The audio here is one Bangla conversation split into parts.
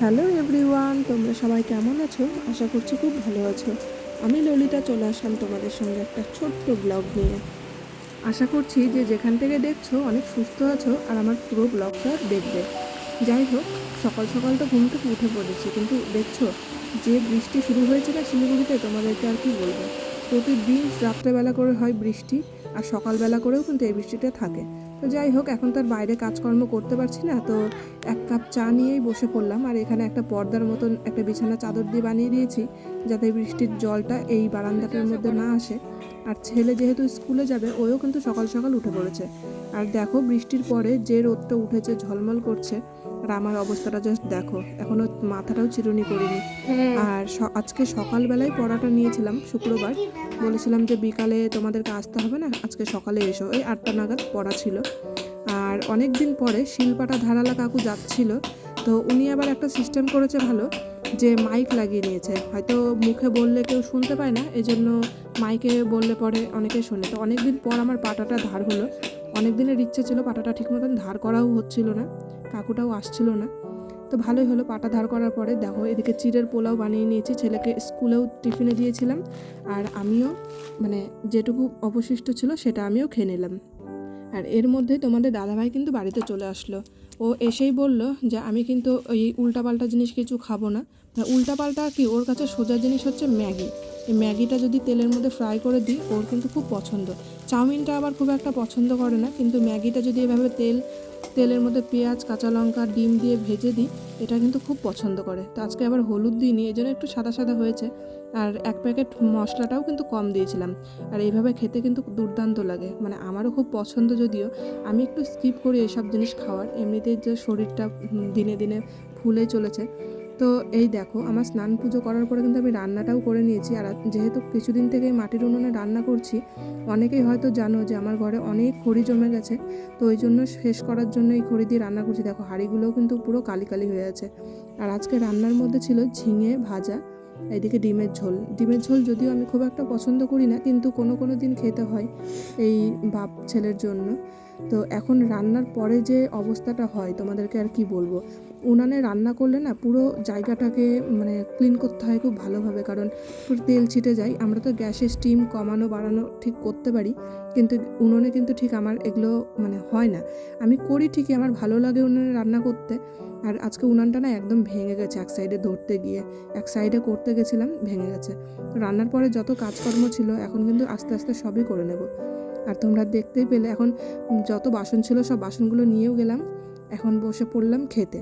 হ্যালো এভরিওয়ান, তোমরা সবাই কেমন আছো? আশা করছি খুব ভালো আছো। আমি ললিতা, চলে আসলাম তোমাদের সঙ্গে একটা ছোট্ট ব্লগ নিয়ে। আশা করছি যে যেখান থেকে দেখছ অনেক সুস্থ আছো আর আমার পুরো ব্লগটা দেখবে। যাই হোক, সকাল সকাল তো ঘুম থেকে উঠে পড়েছি, কিন্তু দেখছ, যে বৃষ্টি শুরু হয়েছে না শিলিগুড়িতে, তোমাদেরকে আর কি বলব? প্রতিদিন রাত্রেবেলা করে হয় বৃষ্টি আর সকালবেলা করেও কিন্তু এই বৃষ্টিটা থাকে। তো যাই হোক, এখন তার বাইরে কাজকর্ম করতে পারছি না, তো এক কাপ চা নিয়েই বসে পড়লাম। আর এখানে একটা পর্দার মতন একটা বিছানা চাদর দিয়ে বানিয়ে দিয়েছি, যাতে বৃষ্টির জলটা এই বারান্দাটার মধ্যে না আসে। আর ছেলে যেহেতু স্কুলে যাবে ওও কিন্তু সকাল সকাল উঠে পড়েছে। আর দেখো, বৃষ্টির পরে যে রোদটা উঠেছে, ঝলমল করছে। আর আমার অবস্থাটা জাস্ট দেখো। এখনও মাথাটাও চিরুনি করিনি। আর আজকে সকালবেলায় পড়াটা নিয়েছিলাম শুক্রবার। বলেছিলাম যে বিকালে তোমাদেরকে আসতে হবে না? আজকে সকালে এসো। এই আটটা নাগাদ পড়া ছিল। আর অনেক দিন পরে শিলপাটা ধারালা কাকু যাচ্ছিল। তো উনি আবার একটা সিস্টেম করেছে ভালো যে মাইক লাগিয়ে নিয়েছে। হয়তো মুখে বললে কেউ শুনতে পায় না এজন্য মাইকে বললে পরে অনেকে শোনে। তো অনেক দিন পর আমার পাটাটা ধার হলো। অনেক দিনের ইচ্ছে ছিল পাটাটা ঠিক মতন ধার করাও হচ্ছিল না, কাকুটাও আসছিল না। তো ভালোই হলো পাটা ধার করার পরে দেখো, এদিকে চিড়ের পোলাও বানিয়ে নিয়েছি, ছেলেকে স্কুলেও টিফিনে দিয়েছিলাম। আর আমিও মানে যেটুকু অবশিষ্ট ছিল সেটা আমিও খেয়ে নিলাম। আর এর মধ্যে তোমাদের দাদাভাই কিন্তু বাড়িতে চলে আসলো। ও এসেই বলল যে, আমি কিন্তু ওই উল্টাপাল্টা জিনিস কিছু খাব না। উল্টাপাল্টা কি? ওর কাছে সোজা জিনিস হচ্ছে ম্যাগি। এই ম্যাগিটা যদি তেলের মধ্যে ফ্রাই করে দিই, ওর কিন্তু খুব পছন্দ। চাউমিনটা আবার খুব একটা পছন্দ করে না, কিন্তু ম্যাগিটা যদি এভাবে তেল, তেলের মধ্যে পেঁয়াজ, কাঁচা লঙ্কা, ডিম দিয়ে ভেজে দিই, এটা কিন্তু খুব পছন্দ করে। তো আজকে আবার হলুদ দিইনি, এই জন্য একটু সাদা সাদা হয়েছে। আর এক প্যাকেট মশলাটাও কিন্তু কম দিয়েছিলাম। আর এইভাবে খেতে কিন্তু দুর্দান্ত লাগে। মানে আমারও খুব পছন্দ যদিও, আমি একটু স্কিপ করি এইসব জিনিস খাওয়ার। এমনিতেই যে শরীরটা দিনে দিনে ফুলে চলেছে। তো এই দেখো, আমার স্নান পুজো করার পরে কিন্তু আমি রান্নাটাও করে নিয়েছি। আর যেহেতু কিছুদিন থেকেই মাটির উনুনে রান্না করছি, অনেকেই হয়তো জানো যে আমার ঘরে অনেক খড়ি জমে গেছে। তো ওই জন্য শেষ করার জন্য এই খড়ি দিয়ে রান্না করছি। দেখো, হাঁড়িগুলোও কিন্তু পুরো কালি কালি হয়ে আছে। আর আজকে রান্নার মধ্যে ছিল ঝিঙে ভাজা এদিকে ডিমের ঝোল। ডিমের ঝোল যদিও আমি খুব একটা পছন্দ করি না, কিন্তু কোনো কোনো দিন খেতে হয় এই বাপ ছেলের জন্য। তো এখন রান্নার পরে যে অবস্থাটা হয়, তোমাদেরকে আর কি বলব? উনানে রান্না করলে না পুরো জায়গাটাকে মানে ক্লিন করতে হয় খুব ভালোভাবে, কারণ পুরো তেল ছিটে যায়। আমরা তো গ্যাসের স্টিম কমানো, বাড়ানো ঠিক করতে পারি, কিন্তু উনুনে কিন্তু ঠিক আমার এগুলো মানে হয় না। আমি করি ঠিকই, আমার ভালো লাগে উনুনে রান্না করতে। আর আজকে উনানটা না একদম ভেঙে গেছে এক সাইডে ধরতে গিয়ে। এক সাইডে করতে গেছিলাম, ভেঙে গেছে। রান্নার পরে যত কাজকর্ম ছিল, এখন কিন্তু আস্তে আস্তে সবই করে নেব। আর তোমরা দেখতেই পেলে এখন যত বাসন ছিল সব বাসনগুলো নিয়েও গেলাম। এখন বসে পড়লাম খেতে।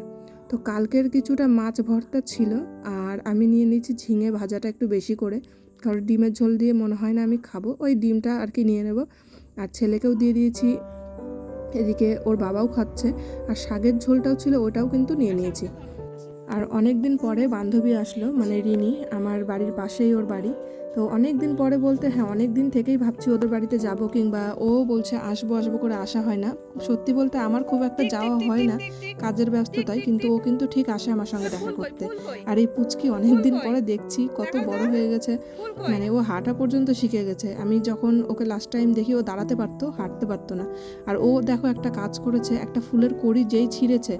তো কালকের কিছুটা মাছ ভর্তা ছিল আর আমি নিয়ে নিয়েছি ঝিঙে ভাজাটা একটু বেশি করে। কারণ ডিমের ঝোল দিয়ে মনে হয় না আমি খাব, ওই ডিমটা আর কি নিয়ে নেব। আর ছেলেকেও দিয়ে দিয়েছি, এদিকে ওর বাবাও খাচ্ছে আর শাকের ঝোলটাও ছিল ওটাও কিন্তু নিয়ে নিয়েছি। আর অনেক দিন পরে বান্ধবী আসলো মানে রিনি, আমার বাড়ির পাশেই ওর বাড়ি। তো অনেক দিন পরে বলতে হ্যাঁ অনেক দিন থেকেই ভাবছি ওদের বাড়িতে যাব কিংবা ও বলছে আসব আসব করে আসা হয় না। সত্যি বলতে আমার খুব একটা যাওয়া হয় না কাজের ব্যস্ততায়, কিন্তু ও কিন্তু ঠিক আসে আমার সঙ্গে দেখা করতে। আর এই পুচকি অনেক দিন পরে দেখছি কত বড় হয়ে গেছে। মানে ও হাঁটা পর্যন্ত শিখে গেছে। আমি যখন ওকে লাস্ট টাইম দেখি, ও দাঁড়াতে পারতো, হাঁটতে পারতো না। আর ও দেখো একটা কাজ করেছে, একটা ফুলের কড়ি যেই ছিঁড়েছে,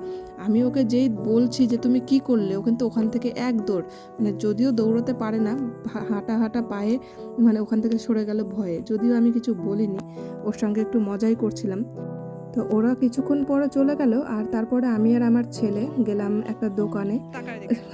আমি ওকে যেই বলছি যে, তুমি কি করলে? ও কিন্তু ওখান থেকে এক দৌড়। মানে যদিও দৌড়াতে পারে না হাঁটা হাঁটা পায়ে মানে ওখান থেকে সরে গেল ভয়ে। যদিও আমি কিছু বলিনি ওর সঙ্গে একটু মজাই করছিলাম। তো ওরা কিছুক্ষণ পরে চলে গেল আর তারপরে আমি আর আমার ছেলে গেলাম একটা দোকানে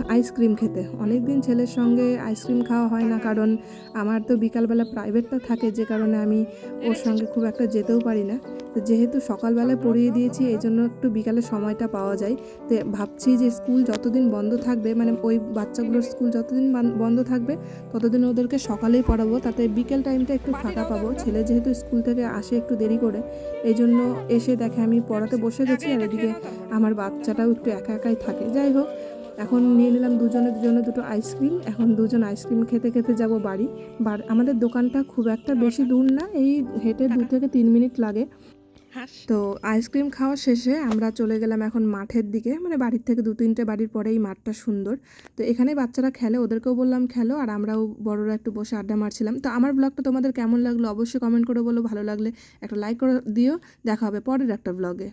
আইসক্রিম খেতে। অনেক দিন ছেলের সঙ্গে আইসক্রিম খাওয়া হয় না কারণ আমার তো বিকালবেলা প্রাইভেটটা থাকে যে কারণে আমি ওর সঙ্গে খুব একটা যেতেও পারি না। তো যেহেতু সকালবেলায় পড়িয়ে দিয়েছি এই জন্য একটু বিকালে সময়টা পাওয়া যায়। তো ভাবছি যে স্কুল যতদিন বন্ধ থাকবে মানে ওই বাচ্চাগুলোর স্কুল যতদিন বান- বন্ধ থাকবে, ততদিন ওদেরকে সকালেই পড়াবো, তাতে বিকেল টাইমটা একটু ফাঁকা পাবো। ছেলে যেহেতু স্কুল থেকে আসে একটু দেরি করে এই জন্য এসে দেখে আমি পড়াতে বসে গেছি, আর এদিকে আমার বাচ্চাটাও একটু একা একাই থাকে। যাই হোক, এখন নিয়ে নিলাম দুজনে দুজনে দুটো আইসক্রিম, এখন দুজন আইসক্রিম খেতে খেতে যাব বাড়ি। বার, আমাদের দোকানটা খুব একটা বেশি দূর না, এই হেঁটে দু থেকে তিন মিনিট লাগে। তো আইসক্রিম খাওয়া শেষে আমরা চলে গেলাম এখন মাঠের দিকে। মানে বাড়ির থেকে দু তিনটে বাড়ির পরে এই মাঠটা সুন্দর। তো এখানে বাচ্চারা খেলে, ওদেরকেও বললাম খেলো, আর আমরাও বড়রা একটু বসে আড্ডা মারছিলাম। তো আমার ব্লগটা তোমাদের কেমন লাগল অবশ্যই কমেন্ট করে বলো, ভালো লাগলে একটা লাইক করে দিও। দেখা হবে পরের একটা ব্লগে।